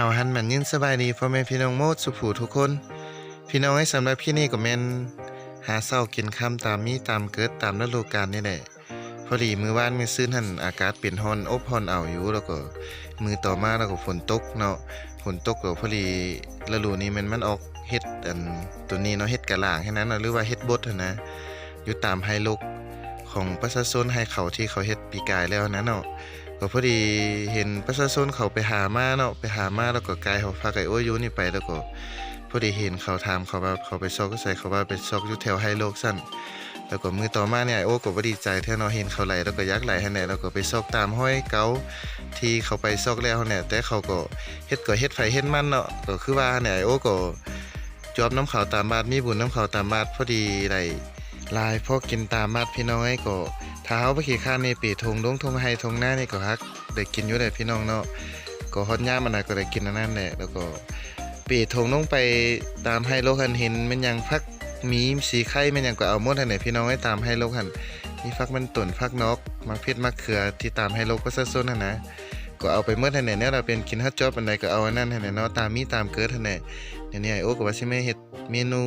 าวหันแมันยินสบายดีพ่อแม่พี่น้องโมดสุผูทุกคน พี่น้องให้สำหรับพี่นี่ก็แม่นหาเศร้ากินค่ำตามมีตามเกิดตามฤดูกาลนี่แหละพอดีมือว่านมือซื้อหันอากาศเปลี่ยนฮอนอบฮอนเอาอยู่แล้วก็ มือต่อมาแล้วก็ฝนตกเนาะฝนตกก็พอดีฤดูนี้มันมันออกเฮ็ดอันตัวนี้เนาะเฮ็ดกะล่างแค่นั้นหรือว่าเฮ็ดบดนนะอยู่ตามไฮลกของประชาชนให้เขาที่เขาเฮ็ดปีกายแล้วนะเนาะ ก็พอดีเห็นประชาชนเขาไปหามาเนาะไปหามาแล้วก็กายเขาพาไก่โอ้ยอยูนี่ไปแล้วก็พอดีเห็นเขาถามเขาว่าเขาไปซอกก็ใส่เขาว่าไปซอกอยู่แถวไฮโลกสั้นแล้วก็มือต่อมาเนี่ยโอ้ก็บ่ดีใจแท้เนาะเห็นเขาไหลแล้วก็ยักไหลให้แน่แล้วก็ไปซอกตามห้อยเกาที่เขาไปซอกแล้วเนี่ยแต่เขาก็เฮ็ดก็เฮ็ดไฟเฮ็ดมันเนาะก็คือว่าเนี่ยโอ้ก็จอบน้ำเขาตามบาดมีบุญน้ำเขาตามบาดพอดีได้ ลายพอกินตามบาดพี่น้อยก็ถ้าเฮาไปขี่ข้านในปีทงดงทงไฮทงหน้านี่ก็ฮักได้กินอยู่ได้พี่น้องเนาะก็ฮอดย่ามมันน่ะก็ได้กินอันนั้นแหละแล้วก็ปีทงลงไปตามไฮโลหันเห็นมันยังพักมีสีไข่มันยังก็เอาหมดให้ไหนพี่น้องให้ตามไฮโลหันมีฟักมันตุ่นฟักนกมักเพชรมักเขือที่ตามไฮโลก็ซะส้นหั่นนะก็เอาไปเมื่อให้ไหนเนี่ยเราเป็นกินฮัดจอบอันใดก็เอาอันนั้นให้ไหนเนาะตามมีตามเกิดให้ไหนเดี๋ยไอโอ้ก็ว่าสิไม่เฮ็ดเมนู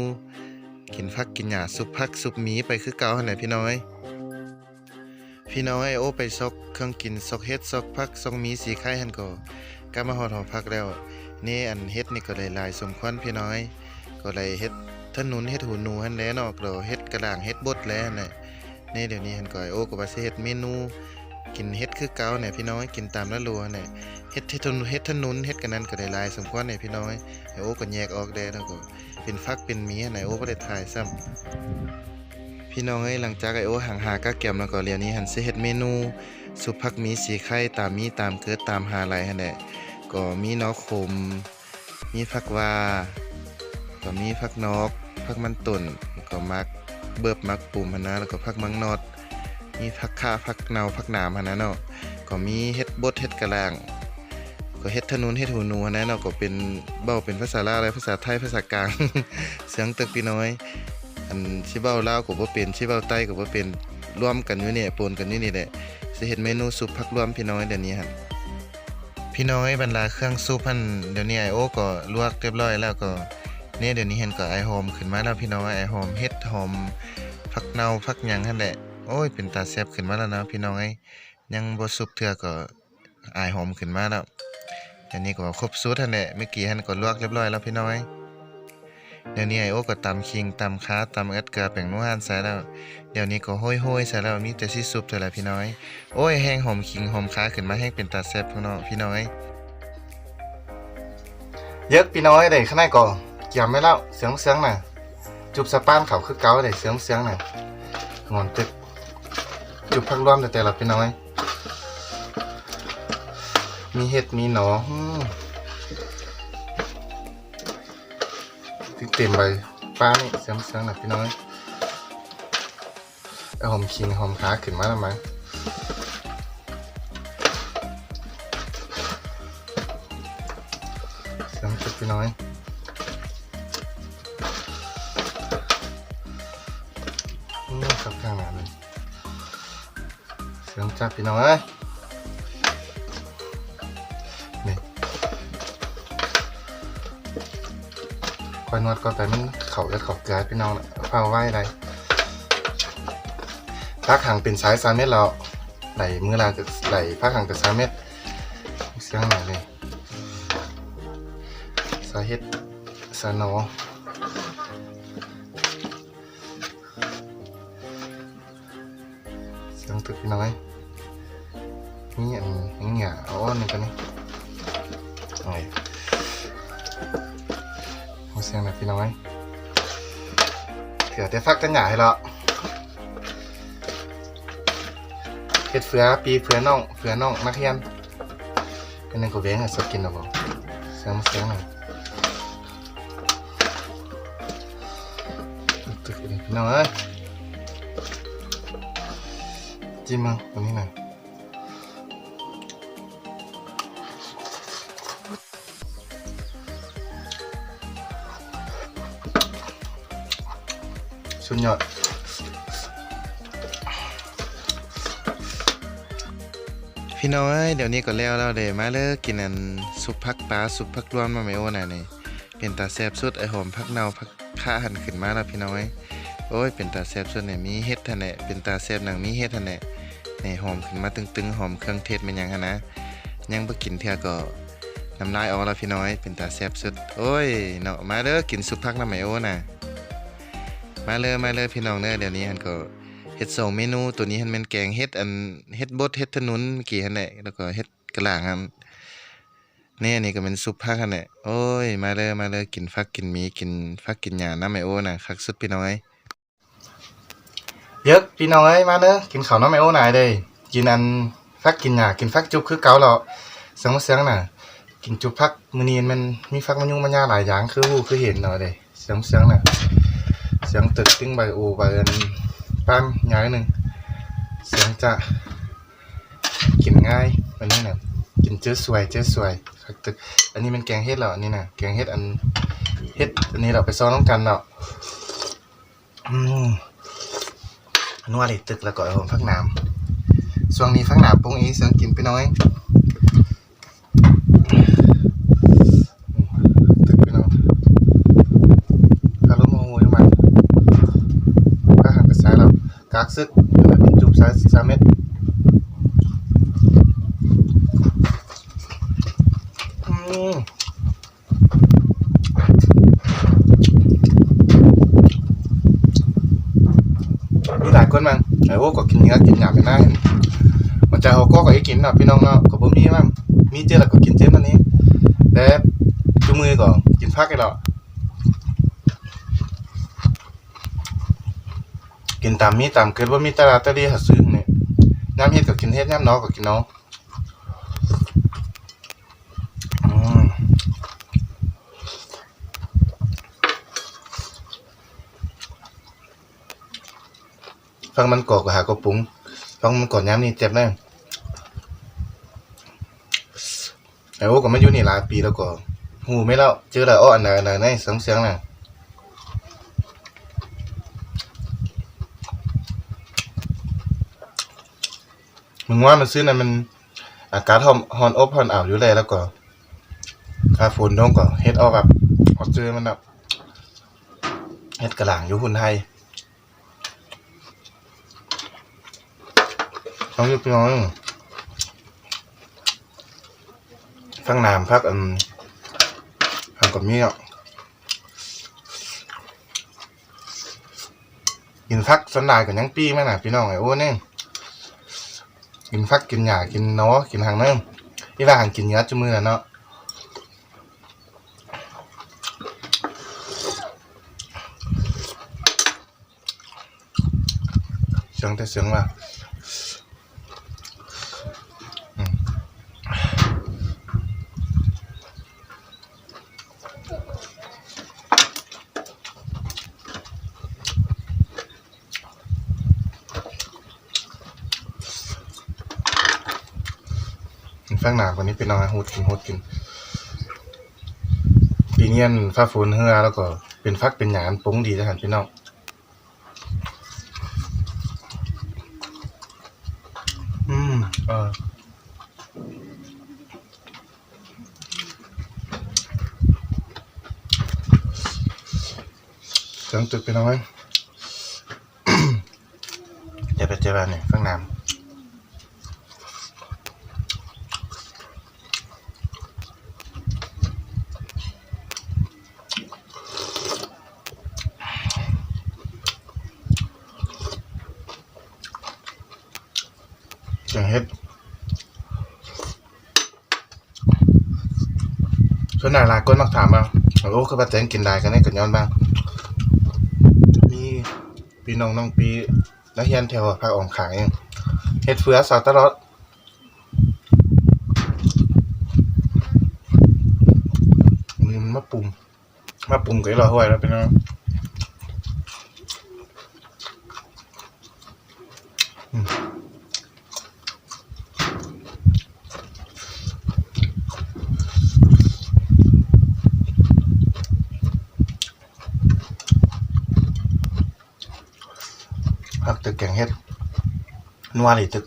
กินฟักกินหญ้าซุปผักซุปหมีไปคือเก่าให้ไหนพี่น้อย พี่น้องไอโอไปซอกเครื่องกินซอกเฮ็ดซอกพักซอกมีสีไข่หันก็กลับมาหอดหอพักแล้ว นี่อันเฮ็ดนี่ก็เลยลายสมควรพี่น้อย ก็เลยเฮ็ดถนนเฮ็ดหูหนูหันแล้วเนาะก็เฮ็ดกระด่างเฮ็ดบดแล้วน่ะนี่เดี๋ยวนี้หันก็ไอโอก็ว่าสิเฮ็ดเมนูกินเฮ็ดคือเก่าเนี่ยพี่น้อยกินตามละลัวเนี่ยเฮ็ดเฮ็ดถนนเฮ็ดถนนเฮ็ดกันนั้นก็ได้ลายสมควรเนี่ยพี่น้อยไอโอก็แยกออกแล้แล้วก็ เป็นฟักเป็นหมีอันไหนโอ้บ่ได้ถ่ายซ้ำพี่น้องเอ้ยหลังจากไอโอห่างหากะแกมแล้วก็เรียนนี้หันสิเฮ็ดเมนูสุปผักมีสีไข่ตามมีตามเกิดตามหาไหลหั่นแหละก็มีนอกขม มีผักว่าก็มีผักนอกผักมันตุ่นก็มักเบิบมักปุ่มหั่นนะแล้วก็ผักมังนอดมีผักข่าผักเนาผักหนามหั่นนะเนาะก็มีเฮ็ดบดเฮ็ดกะลาง ก็เฮ็ดถนนเฮ็ดหูหนูหั่นะเนาะก็เป็นเบ้าเป็นภาษาลาวและภาษาไทยภาษากลาง เสียงตึกพี่น้อย อันชิเบ้าลาวก็บ่เป็นชิเบ้าใต้ก็บ่เป็นรวมกันอยู่นี่ปนกันอยู่นี่แหละสิเฮ็ดเมนูซุปผักรวมพี่น้อยเดี๋ยวนี้หั่นพี่น้อยบรรดาเครื่องซุปหั่นเดี๋ยวนี้ไอโอก็ลวกเรียบร้อยแล้วก็เนี่ยเดี๋ยวนี้เห็นก็ไอหอมขึ้นมาแล้วพี่น้อยไอหอมเฮ็ดหอมผักเน่าผักหยังหั่นแหละโอ้ยเป็นตาแซ่บขึ้นมาแล้วนะพี่น้อยยังบ่สุกเทื่อก็ไอหอมขึ้นมาแล้ว เดี๋ยวนี้ก็ครบสูตรหั่นแหละเมื่อกี้หั่นก็ลวกเรียบร้อยแล้วพี่น้อยเดี๋ยวนี้ไอโอก็ตำคิงตำค้าตำเอ็ดเกลือแป้งนัวหั่นใส่แล้ว เดี๋ยวนี้ก็ห้อยห้อยใส่แล้วมีแต่ซีซุปเท่าไรพี่น้อย โอ้ยแห้งหอมคิงหอมค้าขึ้นมาแห้งเป็นตาแซ่บพี่น้องพี่น้อยเยอะพี่น้อยได้ข้างในก็เกี่ยมไม่แล้วเสียงเสียงน่ะ จุบสะปานเขาคือเกาได้เสียงเสียงน่ะงอนตึกจุบพักร่วมแต่แต่ละพี่น้อย มีเห็ดมีหนอที่เต็มใบป้านี่เสียงเสียงหนักพี่น้อยเอาหอมคิงหอมขาขึ้นมาแล้วมั้งเสียงจุดพี่น้อยนี่ครับข้างหน้าเลยเสียงจับพี่น้อย คอยนวดก่อนไปมันเขาจะเขาเกลือพี่น้องนะเฝ้าไว้ไรพักห่างเป็นสายสามเมตรแล้วไหลมือลาจะไหลพักห่างเป็นสามเมตรเสียงไหนเลยสาเหตุสานอเสียงตึกพี่น้อยนี่อันนี้เนี่ยอ้อนนี่กันนี่ เสียงแบบพี่น้อยเถื่อแต่ฟักกันใหญ่แล้วเฮ็ดเฟือปีเฟือน่องเฟือน่องนักเรียนเป็นนึงก็เว้งอะสกินเอาบ่เสียงเสียงหน่อยตึกเลยพี่น้อยจิ้มมาตรงนี้หน่อย สุดยอดพี่น้องเอ้ยเดี๋ยวนี้ก็แล้วแล้วเด้มาเลิกกินอันซุปผักปลาซุปผักรวมมาไม่โอ้น่ะนี่เป็นตาแซ่บสุดไอหอมผักเนาผักข่าหั่นขึ้นมาแล้วพี่น้องเอ้ยโอ้ยเป็นตาแซ่บสุดเนี่ยมีเฮ็ดท่านแหละเป็นตาแซ่บหนังมีเฮ็ดท่านแหละนี่หอมขึ้นมาตึงๆหอมเครื่องเทศเป็นหยังหั่นนะยังบ่กินเทื่อก็น้ำลายออกแล้วพี่น้อยเป็นตาแซ่บสุดโอ้ยเนาะมาเด้อกินซุปผักน้ำไม่โอ้น่ะ มาเลยมาเลยพี่น้องเด้อเดี๋ยวนี้หั่นก็เฮ็ดสองเมนูตัวนี้หันแม่นแกงเฮ็ดอันเฮ็ดบดเฮ็ดถนนเมื่อกี้หั่นแหละแล้วก็เฮ็ดกะหล่างหั่นนี่นี่ก็เป็นซุปผักหั่นแหละโอ้ยมาเด้อมาเด้อกินฟักกินหมีกินฟักกินหญ้าน้ำไอโอน่ะคักสุดพี่น้อยเยอะพี่น้อยมาเด้อกินข้าวน้ำไอโอหน่อยเด้กินอันฟักกินหญ้ากินฟักจุบคือเก่าแล้วเสียงเสียงน่ะกินจุบฟักมื้อนี้มันมีฟักมะยุงมะยาหลายอย่างคือฮู้คือเห็นเนาะเด้เสียงเสียงน่ะ เสียงตึกติ้งใบโอใบอันปั้นอย่างหนึ่งเสียงจะกินง่ายอันนี้นะกินเจอสวยเจอสวยครับตึกอันนี้เป็นแกงเห็ดเหรออันนี้นะแกงเห็ดอันเห็ดอันนี้เราไปซ้อนน้องกันเนาะอืมนัวเลยตึกแล้วก็ผมฟักน้ำช่วงนี้ฟักน้ำปรุงอีเสียงกินไปน้อยตึกไปน้อยคารุโมโหยมัน ก็หันไปซ้ายแล้วกาก ซึกแล้วเป็นจุบซ้ายสามเมตรอืมมีหลายคนมั้งไอ้โอ้ก็กินเนื้อกินหยาบไปได้มันจะเอาก็ก็ให้กินนะพี่น้องเนาะก็บ่มีมั้งมีเจอแล้วก็กินเจอมันนี้แต่จุมือก็กินพักกันแล้ว กินตามมีตามเกิดว่ามีตลาดตะลีหาซื้อเนี่ยน้ำเฮ็ดก็กินเฮ็ดน้ำน้อก็กินน้ออืมฟังมันกอกก็หาก็ปรุงฟังมันก่อนย้ำนี่เจ็บแน่ไอ้โอ้ก็ไมาอยู่นี่หลายปีแล้วก็หูไม่เล่าเจอแล้วอ้ออันไหนอันไหนในเสียงเสียงน่ะ มึงว่ามันซื้อนั่นมันอากาศฮอนฮอนอบฮอนอ่าวอยู่เลยแล้วก็ค่าฝนน้องก็เฮ็ดเอาแบบฮอเจอมันแบบเฮ็ดกระหล่างอยู่หุ่นไทยต้องยู่พี่น้องฟังน้ำพักอันทำกับเมี่ยกินฟักสันดายกับยังปี้แม่น่ะพี่น้องไอ้โอ้เนี่ย กินฟักกินหยากินเนาะกินหางเนิ่มนี่ว่าหางกินเนื้อจมือนะเนาะเสียงแต่เสียงว่าอืม อันนี้เป็นน้อยโหดกินโหดกินปีเนียนฟ้าฝนเฮือแล้วก็เป็นฟักเป็นหยามปุ้งดีจะหันพี่น้องอืมเออเสียงตึกไปหน่อยเดี๋ยวไปเจอกันเนี่ยฟังน้ำ อย่างเฮ็ดส่วนหน้าลายคนมักถามว่าโอ้คือป้าแตงกินได้กันได้กันย้อนบ้าง มีพี่น้องน้องปีนักเรียนแถวภาคอ่อมขายเฮ็ดเฟือสาวตลอดมีมันมาปรุงมาปรุงก็รอห้วยแล้วพี่น้อง นัวนี่ตึก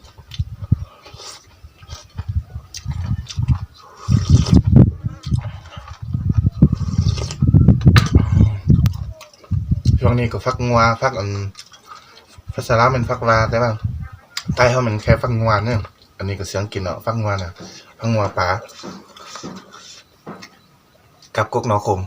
ช่วงนี้ก็ฟักงัวฟักอันภาษาลาวมันฟักลาใช่ป่ะใต้เขามันแค่ฟักงัวเนี่ยอันนี้ก็เสียงกินเนาะฟักงัวน่ะฟักงัวป่ากับกุ๊กนอคม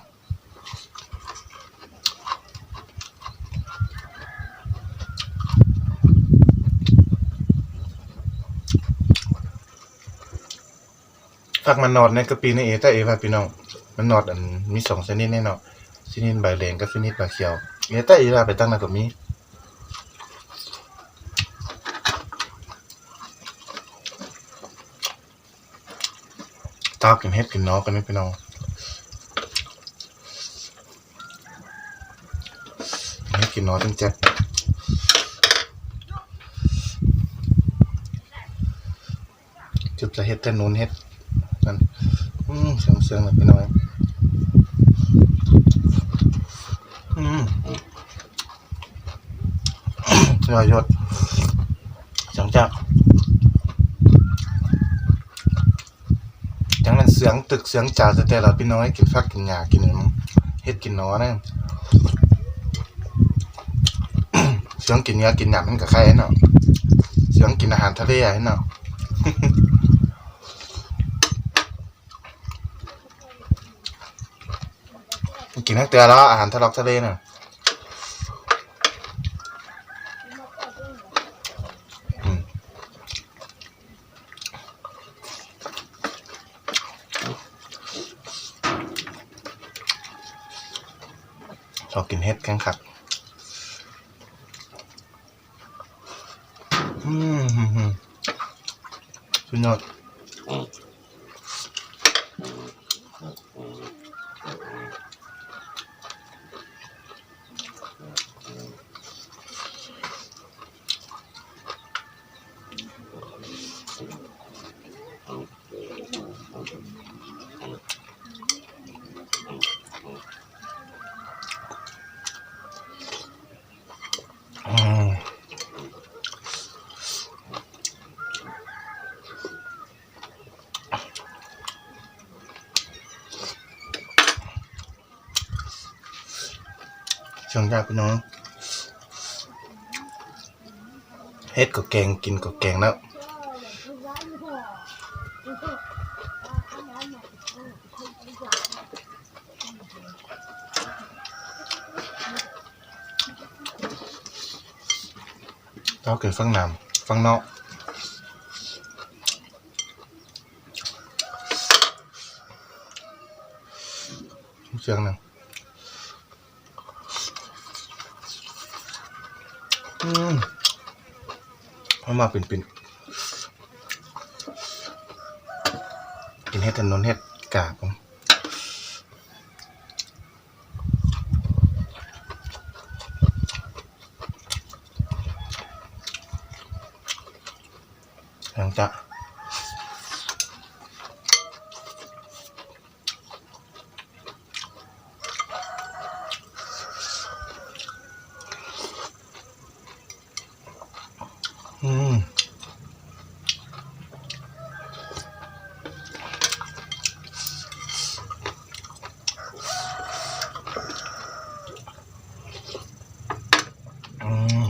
ฟักมันนอดในกระปีในเอแต่เอว่าพี่น้อง มันนอดอันมีสองชนิดแน่นาะชนิดใบแดงกับชนิดใบเขียว เอแต่เอว่าไปตั้งนั้นก็มีตากินเฮ็ดกินนอกันนี่พี่น้องกินเฮ็ดกินนอตั้งแจ๊บจุบจะเฮ็ดแต่นู้นเฮ็ด นั่นอืมเสียงเสียงแบบพี่น้อยอืมยอดยศจังจักจังนั้นเสียงตึกเสียงจ่าแต่แต่ละพี่น้อยกินฟักกินหญ้ากินเฮ็ดกินนอนะเสียงกินเนื้อกินหยามันก็ใครเนาะเสียงกินอาหารทะเลอะเนาะ กินทั้งเตือแล้วอาหารทะเลทะเลน่ะชอบกินเห็ดแกงขักอืมหืมหืมสุดยอด เชิงญาติพี่น้องเฮ็ดก็แกงกินก็แกงแล้วเราเกิดฟังน้ำฟังนอกเสียงหนึ่ง อืมเอมาเป็นเป็นเป็นเห็ดถนนเห็ดกากผมหลังจากอืม อืม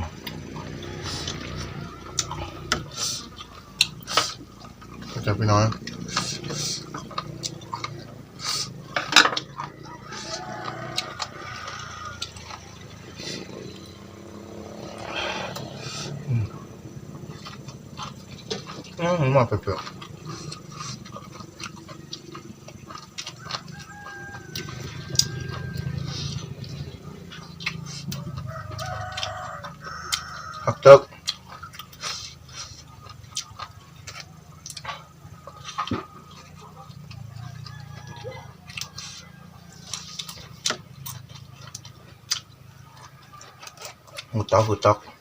เข้าใจพี่น้อยอืม อืมมาเปรี้ยวๆผั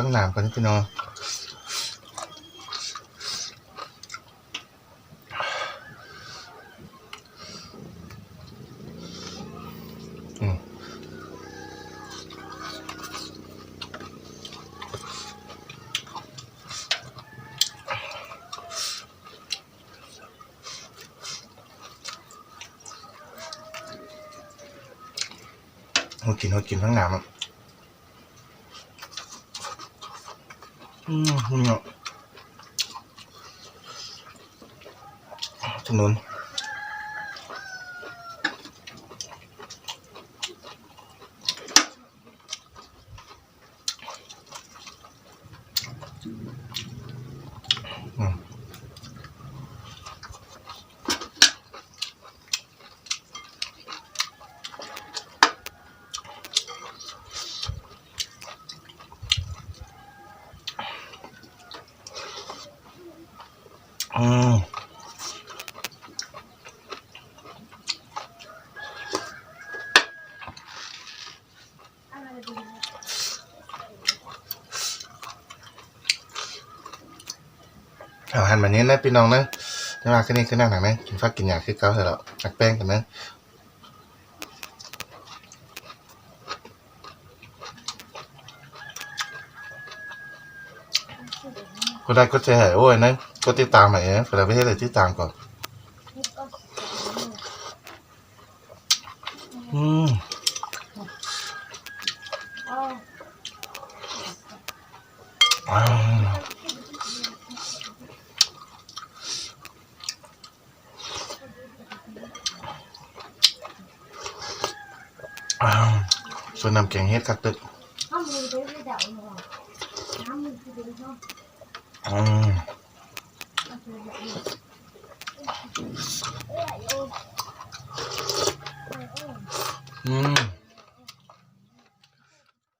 ข้างหน้ากันพี่น้องเขากินเขากินทั้งน้ำ อืมนี่เนาะถนน เอาหันมานี้นะพี่น้องนะจะมาขึ้นนี่ขึ้นหน้าหนังนะกินฟักกินยาคือเกาเถอะแล้วตักแป้งกันนะก็ได้ก็จะหายโอ้ยนะก็ติดตามใหม่นะเวลาไปให้เลยติดตามก่อน อืมอ้าวอ้าว ส่วนน้ำแกงเฮ็ดคักตึก không mua